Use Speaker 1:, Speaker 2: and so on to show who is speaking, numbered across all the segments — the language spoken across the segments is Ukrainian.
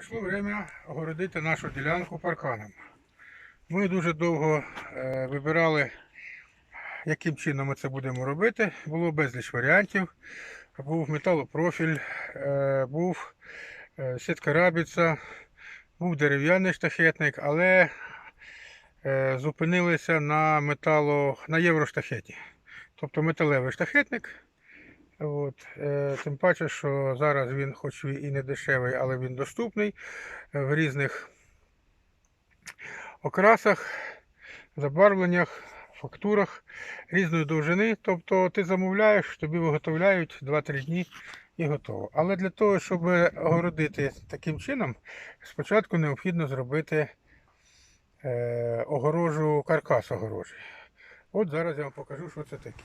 Speaker 1: Прийшло время огородити нашу ділянку парканом. Ми дуже довго е, вибирали, яким чином ми це будемо робити. Було безліч варіантів. Був металопрофіль, е, був е, сітка рабіця, був дерев'яний штахетник, але зупинилися на метало, на євроштахеті. Тобто металевий штахетник. От, е, тим паче, що зараз він, хоч і не дешевий, але він доступний е, в різних окрасах, забарвленнях, фактурах різної довжини. Тобто ти замовляєш, тобі виготовляють 2-3 дні і готово. Але для того, щоб огородити таким чином, спочатку необхідно зробити е, огорожу, каркас огорожі. От зараз я вам покажу, що це таке.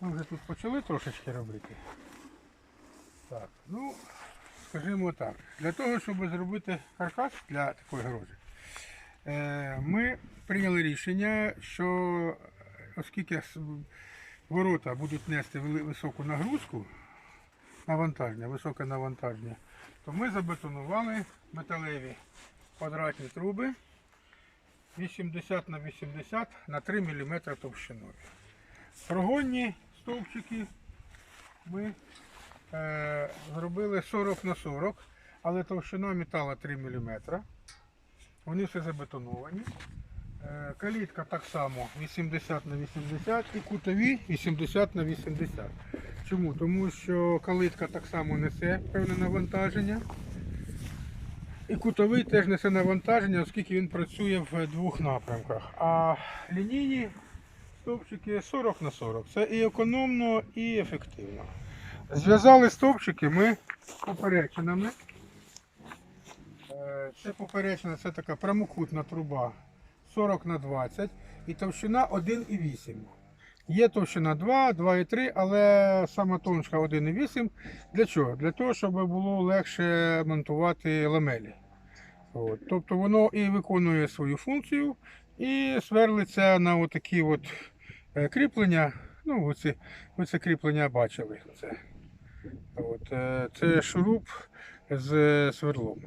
Speaker 1: Ми вже тут почали трошечки робити. Так, ну, скажімо так, для того, щоб зробити каркас для такої грозі, е, ми прийняли рішення, що оскільки ворота будуть нести високу нагрузку, навантаження, високе навантаження, то ми забетонували металеві квадратні труби 80 на 80 на 3 мм товщиною. Прогонні стовпчики ми е, зробили 40 на 40, але товщина металу 3 мм. Вони все забетоновані. Е, калітка так само 80 на 80 і кутові 80 на 80. Чому? Тому що калитка так само несе певне навантаження. І кутовий теж несе навантаження, оскільки він працює в двох напрямках. А лінійні стовпчики 40 на 40. Це і економно, і ефективно. Зв'язали стовпчики ми поперечинами. Е, Це поперечина, це така прямокутна труба 40 на 20 і товщина 1,8. Є товщина 2, 2,3, але сама тоншка 1,8. Для чого? Для того, щоб було легше монтувати ламелі. От. Тобто воно і виконує свою функцію, і сверлиться на отакі от кріплення. Ну, оці, ви це кріплення бачили. Це, от, е, це шуруп з сверлом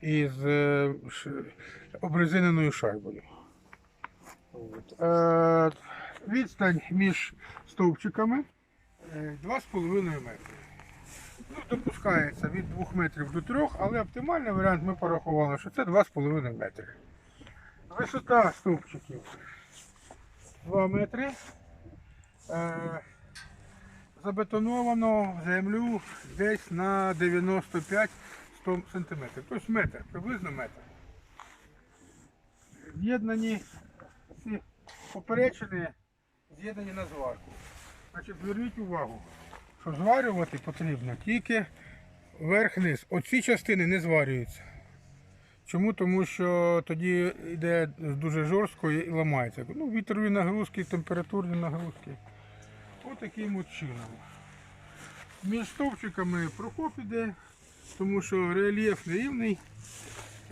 Speaker 1: і з е, обрезиненою шайбою. От. Е, відстань між стовпчиками е, 2,5 метри. Ну, допускається від 2 метрів до 3, але оптимальний варіант ми порахували, що це 2,5 метри. Висота стовпчиків 2 метри. Е, забетоновано землю десь на 95-100 см. Тобто метр, приблизно метр. З'єднані ці поперечини з'єднані на зварку. Значить, зверніть увагу, що зварювати потрібно тільки верх-низ. Оці частини не зварюються. Чому? Тому що тоді йде дуже жорстко і ламається. Ну, вітрові нагрузки, температурні нагрузки. Ось таким от чином. Між стовпчиками прохоп іде, тому що рельєф нерівний.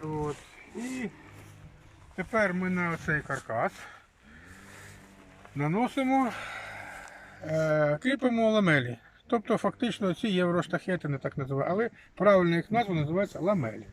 Speaker 1: От. І тепер ми на цей каркас наносимо, е, кріпимо ламелі. Тобто фактично ці євроштахети не так називають, але правильна їх назва називається ламелі.